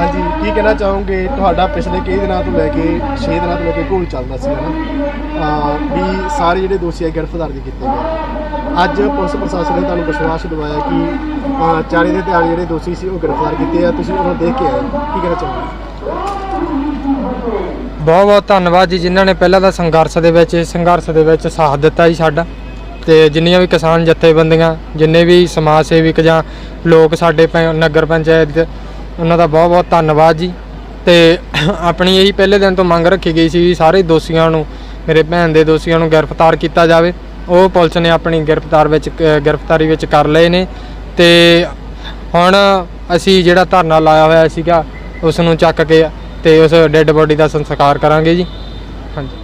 ਹਾਂਜੀ, ਕੀ ਕਹਿਣਾ ਚਾਹੋਗੇ? ਤੁਹਾਡਾ ਪਿਛਲੇ ਕਈ ਦਿਨਾਂ ਤੋਂ ਲੈ ਕੇ 6 ਦਿਨਾਂ ਤੋਂ ਲੈ ਕੇ ਘੋਲ ਚੱਲਦਾ ਸੀ, ਹਨਾ? ਵੀ ਸਾਰੇ ਜਿਹੜੇ ਦੋਸ਼ੀ ਆ ਗ੍ਰਿਫਤਾਰ ਵੀ ਕੀਤੇ ਗਏ। ਅੱਜ ਪੁਲਿਸ ਪ੍ਰਸ਼ਾਸਨ ਨੇ ਤੁਹਾਨੂੰ ਵਿਸ਼ਵਾਸ ਦਿਵਾਇਆ ਕਿ ਚਾਰੇ ਦੇ ਤਿਆਰ ਜਿਹੜੇ ਦੋਸ਼ੀ ਸੀ, ਉਹ ਗ੍ਰਿਫਤਾਰ ਕੀਤੇ ਆ। ਤੁਸੀਂ ਉਹਨਾਂ ਦੇਖ ਕੇ ਆਏ ਕੀ ਕਹਿਣਾ ਚਾਹੋਗੇ? ਬਹੁਤ ਬਹੁਤ ਧੰਨਵਾਦ ਜੀ, ਜਿਨ੍ਹਾਂ ਨੇ ਪਹਿਲਾਂ ਤਾਂ ਸੰਘਰਸ਼ ਦੇ ਵਿੱਚ, ਸੰਘਰਸ਼ ਦੇ ਵਿੱਚ ਸਾਥ ਦਿੱਤਾ ਜੀ ਸਾਡਾ। ਤੇ ਜਿੰਨੀਆਂ ਵੀ ਕਿਸਾਨ ਜਥੇਬੰਦੀਆਂ, ਜਿੰਨੇ ਵੀ ਸਮਾਜ ਸੇਵਿਕ ਜਾਂ ਲੋਕ ਸਾਡੇ ਪੰ- ਨਗਰ ਪੰਚਾਇਤ ਉਹਨਾਂ ਦਾ ਬਹੁਤ ਬਹੁਤ ਧੰਨਵਾਦ ਜੀ। ਤੇ ਆਪਣੀ ਇਹੀ ਪਹਿਲੇ ਦਿਨ ਤੋਂ ਮੰਗ ਰੱਖੀ ਗਈ ਸੀ ਵੀ ਸਾਰੇ ਦੋਸ਼ੀਆਂ ਨੂੰ, ਮੇਰੇ ਭੈਣ ਦੇ ਦੋਸ਼ੀਆਂ ਨੂੰ ਗ੍ਰਿਫਤਾਰ ਕੀਤਾ ਜਾਵੇ। ਉਹ ਪੁਲਿਸ ਨੇ ਆਪਣੀ ਗ੍ਰਿਫਤਾਰ ਵਿੱਚ, ਗ੍ਰਿਫਤਾਰੀ ਵਿੱਚ ਕਰ ਲਏ ਨੇ। ਤੇ ਹੁਣ ਅਸੀਂ ਜਿਹੜਾ ਧਰਨਾ ਲਾਇਆ ਹੋਇਆ ਸੀਗਾ ਉਸ ਨੂੰ ਚੱਕ ਕੇ ਤੇ ਉਸ ਡੈੱਡ ਬੋਡੀ ਦਾ ਸੰਸਕਾਰ ਕਰਾਂਗੇ ਜੀ। ਹਾਂਜੀ।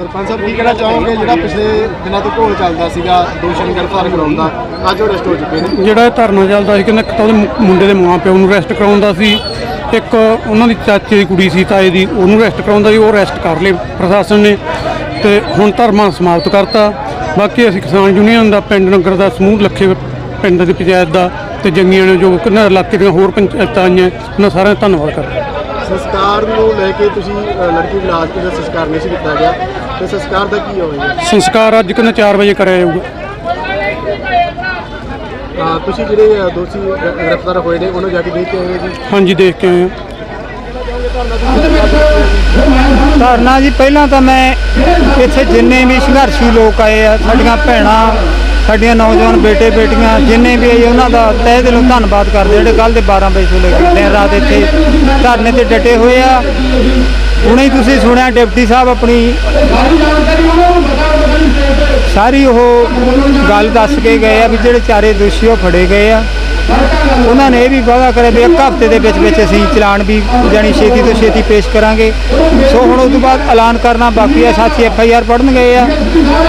ਸਰਪੰਚ ਸਾਹਿਬ ਕੀ ਕਹਿਣਾ ਚਾਹੋਗੇ? ਜਿਹੜਾ ਪਿਛਲੇ ਦਿਨਾਂ ਤੋਂ ਘੋਲ ਚੱਲਦਾ ਸੀਗਾ ਦੋਸ਼ੀਆਂ ਨੂੰ ਗ੍ਰਿਫਤਾਰ ਕਰਾਉਣ ਦਾ ਅੱਜ ਉਹ ਅਰੈਸਟ ਹੋ ਚੁੱਕੇ ਨੇ। ਜਿਹੜਾ ਇਹ ਧਰਨਾ ਚੱਲਦਾ ਸੀ ਕਹਿੰਦਾ ਇੱਕ ਤਾਂ ਉਹਦੇ ਮੁ- ਮੁੰਡੇ ਦੇ ਮਾਂ ਪਿਓ ਨੂੰ ਅਰੈਸਟ ਕਰਾਉਂਦਾ ਸੀ। ਇੱਕ ਉਹਨਾਂ ਦੀ ਚਾਚੇ ਦੀ ਕੁੜੀ ਸੀ ਤਾਏ ਦੀ ਉਹਨੂੰ ਅਰੈਸਟ ਕਰਾਉਂਦਾ ਸੀ ਉਹ ਅਰੈਸਟ ਕਰ ਲਏ ਪ੍ਰਸ਼ਾਸਨ ਨੇ। ਤੇ ਹੁਣ ਧਰਨਾ ਸਮਾਪਤ ਕਰਤਾ। ਬਾਕੀ ਅਸੀਂ ਕਿਸਾਨ ਯੂਨੀਅਨ ਦਾ ਪਿੰਡ ਨਗਰ ਦਾ ਸਮੂਹ ਲੱਖੇ ਪਿੰਡ ਦੀ ਪੰਚਾਇਤ ਦਾ ਤੇ ਜੰਗੀਆਂ ਨੇ ਜੋ ਕਿੰਨਾ ਇਲਾਕੇ ਦੀਆਂ ਹੋਰ ਪੰਚਾਇਤਾਂ ਆਈਆਂ ਉਹਨਾਂ ਸਾਰਿਆਂ ਦਾ ਧੰਨਵਾਦ ਕਰਦੇ। ਸੰਸਕਾਰ ਨੂੰ ਲੈ ਕੇ ਤੁਸੀਂ ਲੜਕੀ ਵਿਲਾਸ ਦਾ ਸੰਸਕਾਰ ਨਹੀਂ ਸੀ ਕੀਤਾ ਗਿਆ। ਤੇ ਸੰਸਕਾਰ ਦਾ ਕੀ ਹੋਵੇਗਾ? ਸੰਸਕਾਰ ਅੱਜ ਕਿੰਨਾ 4 ਵਜੇ ਕਰਿਆ ਜਾਊਗਾ। ਤੁਸੀਂ ਜਿਹੜੇ ਦੋਸ਼ੀ ਗ੍ਰਿ- ਗ੍ਰਿਫਤਾਰ ਹੋਏ ਨੇ ਉਹਨਾਂ ਨੂੰ ਜਾ ਕੇ ਦੇਖ ਕੇ ਆਏ ਹੋ ਜੀ? ਹਾਂਜੀ ਦੇਖ ਕੇ ਆਏ ਹਾਂ। ਧਰਨਾ ਜੀ ਪਹਿਲਾਂ ਤਾਂ ਮੈਂ ਇੱਥੇ ਜਿੰਨੇ ਵੀ ਸੰਘਰਸ਼ੀ ਲੋਕ ਆਏ ਆ ਸਾਡੀਆਂ ਭੈਣਾਂ ਸਾਡੀਆਂ ਨੌਜਵਾਨ ਬੇਟੇ ਬੇਟੀਆਂ ਜਿੰਨੇ ਵੀ ਆਏ ਉਹਨਾਂ ਦਾ ਤਹਿ ਦਿਲੋਂ ਧੰਨਵਾਦ ਕਰਦੇ ਜਿਹੜੇ ਕੱਲ ਦੇ 12 ਵਜੇ ਤੋਂ ਲੈ ਕੇ ਦਿਨ ਰਾਤ ਇੱਥੇ ਧਰਨੇ ਤੇ ਡਟੇ ਹੋਏ ਆ। ਹੁਣੇ ਤੁਸੀਂ ਸੁਣਿਆ ਡਿਪਟੀ ਸਾਹਿਬ ਆਪਣੀ ਸਾਰੀ ਉਹ ਗੱਲ ਦੱਸ ਕੇ ਗਏ ਆ ਵੀ ਜਿਹੜੇ ਚਾਰੇ ਦੋਸ਼ੀ ਉਹ ਫੜੇ ਗਏ ਆ। ਉਹਨਾਂ ਨੇ ਇਹ ਵੀ ਵਾਅਦਾ ਕਰਿਆ ਵੀ ਇੱਕ ਹਫ਼ਤੇ ਦੇ ਵਿੱਚ ਵਿੱਚ ਅਸੀਂ ਚਲਾਨ ਵੀ ਜਾਣੀ ਛੇਤੀ ਤੋਂ ਛੇਤੀ ਪੇਸ਼ ਕਰਾਂਗੇ। ਸੋ ਹੁਣ ਉਸ ਤੋਂ ਬਾਅਦ ਐਲਾਨ ਕਰਨਾ ਬਾਕੀ ਆ, ਸਾਥੀ ਐਫ ਆਈ ਆਰ ਪੜਨ ਗਏ ਆ।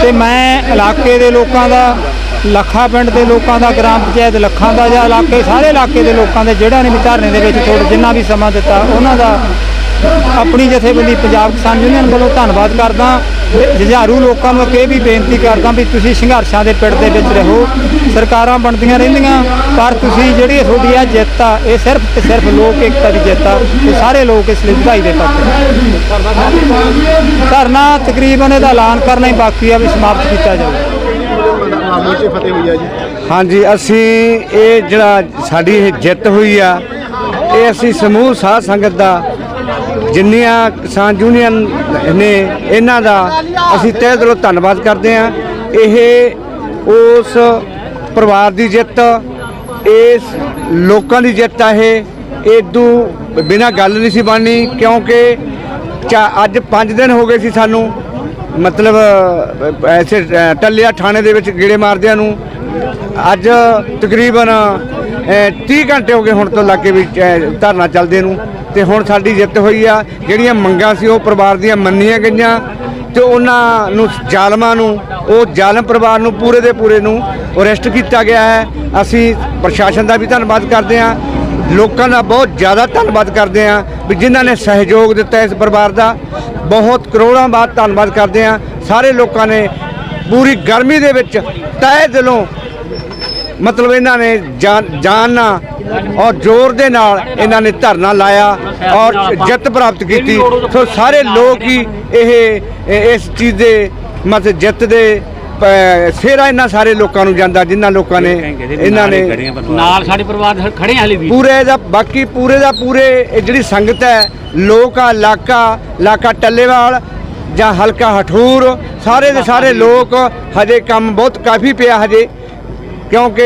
ਤੇ ਮੈਂ ਇਲਾਕੇ ਦੇ ਲੋਕਾਂ ਦਾ, ਲੱਖਾ ਪਿੰਡ ਦੇ ਲੋਕਾਂ ਦਾ, ਗ੍ਰਾਮ ਪੰਚਾਇਤ ਲੱਖਾਂ ਦਾ ਜਾਂ ਇਲਾਕੇ, ਸਾਰੇ ਇਲਾਕੇ ਦੇ ਲੋਕਾਂ ਦੇ, ਜਿਹੜਾ ਨੇ ਵੀ ਧਰਨੇ ਦੇ ਵਿੱਚ ਥੋੜਾ ਜਿੰਨਾ ਵੀ ਸਮਾਂ ਦਿੱਤਾ, ਉਹਨਾਂ ਦਾ ਆਪਣੀ ਜਥੇਬੰਦੀ ਪੰਜਾਬ ਕਿਸਾਨ ਯੂਨੀਅਨ ਵੱਲੋਂ ਧੰਨਵਾਦ ਕਰਦਾ। ਜੁਝਾਰੂ ਲੋਕਾਂ ਨੂੰ ਇਹ ਵੀ ਬੇਨਤੀ ਕਰਦਾ ਵੀ ਤੁਸੀਂ ਸੰਘਰਸ਼ਾਂ ਦੇ ਪਿੜ ਦੇ ਵਿੱਚ ਰਹੋ। ਸਰਕਾਰਾਂ ਬਣਦੀਆਂ ਰਹਿੰਦੀਆਂ ਪਰ ਤੁਸੀਂ ਜਿਹੜੀ ਤੁਹਾਡੀ ਆ ਜਿੱਤ ਆ ਇਹ ਸਿਰਫ ਤੇ ਸਿਰਫ ਲੋਕ ਏਕਤਾ ਦੀ ਜਿੱਤ ਆ ਤੇ ਸਾਰੇ ਲੋਕ ਇਸ ਲਈ ਵਧਾਈ ਦੇ ਪਾਤਰ ਧਰਨਾ ਤਕਰੀਬਨ ਇਹਦਾ ਐਲਾਨ ਕਰਨਾ ਹੀ ਬਾਕੀ ਆ ਵੀ ਸਮਾਪਤ ਕੀਤਾ ਜਾਵੇ। ਹਾਂਜੀ ਅਸੀਂ ਇਹ ਜਿਹੜਾ ਸਾਡੀ ਇਹ ਜਿੱਤ ਹੋਈ ਆ ਇਹ ਅਸੀਂ ਸਮੂਹ ਸਾਧ ਸੰਗਤ ਦਾ ਜਿੰਨੀਆਂ ਕਿਸਾਨ ਯੂਨੀਅਨ ਨੇ ਇਹਨਾਂ ਦਾ ਅਸੀਂ ਤਹਿ ਦਿਲੋਂ ਧੰਨਵਾਦ ਕਰਦੇ ਹਾਂ। ਇਹ ਉਸ ਪਰਿਵਾਰ ਦੀ ਜਿੱਤ ਇਸ ਲੋਕਾਂ ਦੀ ਜਿੱਤ ਆ ਇਹ। ਇਦੋਂ ਬਿਨਾ ਗੱਲ ਨਹੀਂ ਸੀ ਬਣਨੀ ਕਿਉਂਕਿ ਚਾ ਅੱਜ 5 ਦਿਨ ਹੋ ਗਏ ਸੀ ਸਾਨੂੰ। ਮਤਲਬ ਅ, ਐਸੇ ਅ, ਟੱਲਿਆ ਥਾਣੇ ਦੇ ਵਿੱਚ ਗੇੜੇ ਮਾਰਦਿਆਂ ਨੂੰ। ਅੱਜ ਤਕਰੀਬਨ 30 ਘੰਟੇ ਹੋ ਗਏ ਹੁਣ ਤੋਂ ਲੱਗੇ ਵੀ ਧਰਨਾ ਚੱਲਦੇ ਨੂੰ। ਤੇ ਹੁਣ ਸਾਡੀ ਜਿੱਤ ਹੋਈ ਆ। ਜਿਹੜੀਆਂ ਮੰਗਾਂ ਸੀ, ਉਹ ਪਰਿਵਾਰ ਦੀਆਂ ਮੰਨੀਆਂ ਗਈਆਂ। ਤੇ ਉਹਨਾਂ ਨੂੰ, ਜ਼ਾਲਮਾਂ ਨੂੰ, ਉਹ ਜ਼ਾਲਮ ਪਰਿਵਾਰ ਨੂੰ ਪੂਰੇ ਦੇ ਪੂਰੇ ਨੂੰ ਅਰੈਸਟ ਕੀਤਾ ਗਿਆ ਹੈ। ਅਸੀਂ ਪ੍ਰਸ਼ਾਸਨ ਦਾ ਵੀ ਧੰਨਵਾਦ ਕਰਦੇ ਹਾਂ। ਲੋਕਾਂ ਦਾ ਬਹੁਤ ਜ਼ਿਆਦਾ ਧੰਨਵਾਦ ਕਰਦੇ ਹਾਂ ਵੀ ਜਿਨ੍ਹਾਂ ਨੇ ਸਹਿਯੋਗ ਦਿੱਤਾ ਇਸ ਪਰਿਵਾਰ ਦਾ। ਬਹੁਤ ਕਰੋੜਾਂ ਬਾਅਦ ਧੰਨਵਾਦ ਕਰਦੇ ਹਾਂ। ਸਾਰੇ ਲੋਕਾਂ ਨੇ ਪੂਰੀ ਗਰਮੀ ਦੇ ਵਿੱਚ ਤਹਿ ਦਿਲੋਂ ਮਤਲਬ ਇਹਨਾਂ ਨੇ ਜਾਨ ਔਰ ਜ਼ੋਰ ਦੇ ਨਾਲ ਇਹਨਾਂ ਨੇ ਧਰਨਾ ਲਾਇਆ ਔਰ ਜਿੱਤ ਪ੍ਰਾਪਤ ਕੀਤੀ। ਸੋ ਸਾਰੇ ਲੋਕ ਹੀ ਇਹ ਇਸ ਚੀਜ਼ ਦੇ ਮਤਲਬ ਜਿੱਤ ਦੇ ਸਿਹਰਾ ਇਹਨਾਂ ਸਾਰੇ ਲੋਕਾਂ ਨੂੰ ਜਾਂਦਾ ਜਿਨ੍ਹਾਂ ਲੋਕਾਂ ਨੇ ਇਹਨਾਂ ਨੇ ਨਾਲ ਸਾਡੇ ਪਰਿਵਾਰ ਖੜੇ ਹਲੇ ਵੀ। ਪੂਰੇ ਦਾ ਬਾਕੀ ਪੂਰੇ ਦਾ ਪੂਰੇ ਜਿਹੜੀ ਸੰਗਤ ਹੈ ਲੋਕ ਆ ਇਲਾਕਾ ਇਲਾਕਾ ਟੱਲੇਵਾਲ ਜਾਂ ਹਲਕਾ ਹਠੂਰ ਸਾਰੇ ਦੇ ਸਾਰੇ ਲੋਕ ਹਜੇ ਕੰਮ ਬਹੁਤ ਕਾਫੀ ਪਿਆ ਹਜੇ। ਕਿਉਂਕਿ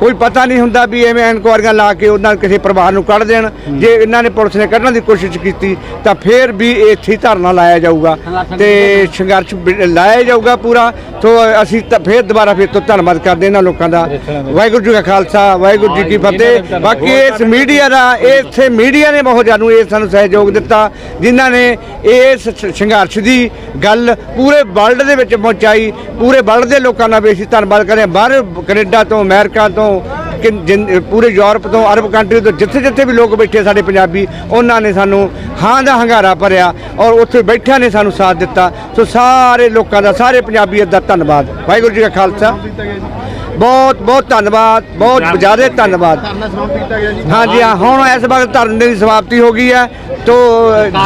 ਕੋਈ ਪਤਾ ਨਹੀਂ ਹੁੰਦਾ ਵੀ ਐਵੇਂ ਇਨਕੁਆਰੀਆਂ ਲਾ ਕੇ ਉਹਨਾਂ ਕਿਸੇ ਪਰਿਵਾਰ ਨੂੰ ਕੱਢ ਦੇਣ। ਜੇ ਇਹਨਾਂ ਨੇ ਪੁਲਿਸ ਨੇ ਕੱਢਣ ਦੀ ਕੋਸ਼ਿਸ਼ ਕੀਤੀ ਤਾਂ ਫੇਰ ਵੀ ਇੱਥੇ ਧਰਨਾ ਲਾਇਆ ਜਾਊਗਾ। ਤੇ ਸੰਘਰਸ਼ ਲਾਇਆ ਜਾਊਗਾ ਪੂਰਾ। ਸੋ ਅਸੀਂ ਤਾਂ ਫੇਰ ਦੁਬਾਰਾ ਫੇਰ ਤੋਂ ਧੰਨਵਾਦ ਕਰਦੇ ਇਹਨਾਂ ਲੋਕਾਂ ਦਾ। ਵਾਹਿਗੁਰੂ ਜੀ ਕਾ ਖਾਲਸਾ ਵਾਹਿਗੁਰੂ ਜੀ ਕੀ ਫਤਿਹ। ਬਾਕੀ ਇਸ ਮੀਡੀਆ ਦਾ ਇੱਥੇ ਮੀਡੀਆ ਨੇ ਬਹੁਤ ਜਾਨੂੰ ਇਹ ਸਾਨੂੰ ਸਹਿਯੋਗ ਦਿੱਤਾ ਜਿਨ੍ਹਾਂ ਨੇ ਇਸ ਸੰਘਰਸ਼ ਦੀ ਗੱਲ ਪੂਰੇ ਵਰਲਡ ਦੇ ਵਿੱਚ ਪਹੁੰਚਾਈ। ਪੂਰੇ ਵਰਲਡ ਦੇ ਲੋਕਾਂ ਦਾ ਵੀ ਅਸੀਂ ਧੰਨਵਾਦ ਕਰਦੇ ਹਾਂ। ਬਾਹਰ ਕੈਨੇਡਾ ਤੋਂ ਅਮਰੀਕਾ ਤੋਂ ਕਿ ਜਿਨ- ਪੂਰੇ ਯੂਰਪ ਤੋਂ ਅਰਬ ਕੰਟਰੀ ਤੋਂ ਜਿੱਥੇ ਜਿੱਥੇ ਵੀ ਲੋਕ ਬੈਠੇ ਸਾਡੇ ਪੰਜਾਬੀ ਉਹਨਾਂ ਨੇ ਸਾਨੂੰ ਹਾਂ ਦਾ ਹੰਗਾਰਾ ਭਰਿਆ ਔਰ ਉੱਥੇ ਬੈਠਿਆਂ ਨੇ ਸਾਨੂੰ ਸਾਥ ਦਿੱਤਾ। ਸੋ ਸਾਰੇ ਲੋਕਾਂ ਦਾ ਸਾਰੇ ਪੰਜਾਬੀਅਤ ਦਾ ਧੰਨਵਾਦ। ਵਾਹਿਗੁਰੂ ਜੀ ਕਾ ਖਾਲਸਾ। ਬਹੁਤ ਬਹੁਤ ਧੰਨਵਾਦ ਬਹੁਤ ਜ਼ਿਆਦਾ ਧੰਨਵਾਦ। ਹਾਂਜੀ ਹਾਂ ਹੁਣ ਇਸ ਵਕਤ ਧਰਨੇ ਦੀ ਸਮਾਪਤੀ ਹੋ ਗਈ ਹੈ। ਤੋ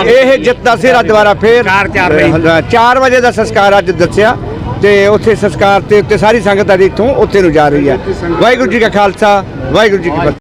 ਇਹ ਜਿੱਤ ਦਾ ਸਿਰਾ ਦੁਬਾਰਾ ਫੇਰ। ਚਾਰ- ਚਾਰ ਵਜੇ। 4 ਵਜੇ ਦਾ ਸੰਸਕਾਰ ਅੱਜ ਦੱਸਿਆ। ਤੇ ਉੱਥੇ ਸੰਸਕਾਰ ਤੇ ਉੱਤੇ ਸਾਰੀ ਸੰਗਤ ਅੱਜ ਇੱਥੋਂ ਉੱਥੇ ਨੂੰ ਜਾ ਰਹੀ ਹੈ। ਵਾਹਿਗੁਰੂ ਜੀ ਕਾ ਖਾਲਸਾ ਵਾਹਿਗੁਰੂ ਜੀ ਕੀ ਫਤਿਹ।